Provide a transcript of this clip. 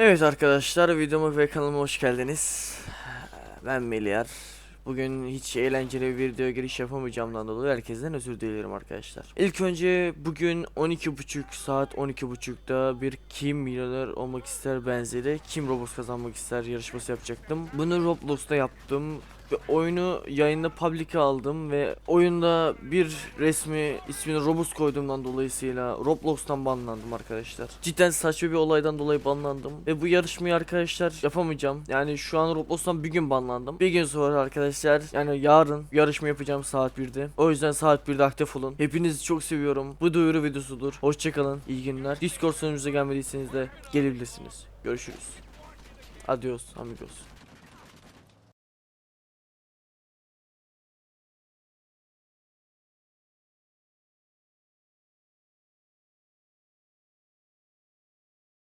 Evet arkadaşlar videoma ve kanalıma hoş geldiniz. Ben Melihar. Bugün hiç eğlenceli bir videoya giriş yapamayacağımdan dolayı herkesten özür dilerim arkadaşlar. İlk önce bugün 12.30 saat 12.30'da bir kim milyoner olmak ister benzeri kim Robux kazanmak ister yarışması yapacaktım. Bunu Roblox'ta yaptım ve oyunu yayında public'e aldım ve oyunda bir resmi ismini Robux koyduğumdan dolayısıyla Roblox'tan banlandım arkadaşlar. Cidden saçma bir olaydan dolayı banlandım ve bu yarışmayı arkadaşlar yapamayacağım. Yani şu an Roblox'tan bir gün banlandım. Bir gün sonra arkadaşlar yani yarın yarışma yapacağım saat 1'de. O yüzden saat 1'de aktif olun. Hepinizi çok seviyorum. Bu duyuru videosudur. Hoşçakalın. İyi günler. Discord sunucumuza gelmediyseniz de gelebilirsiniz. Görüşürüz. Adios amigos.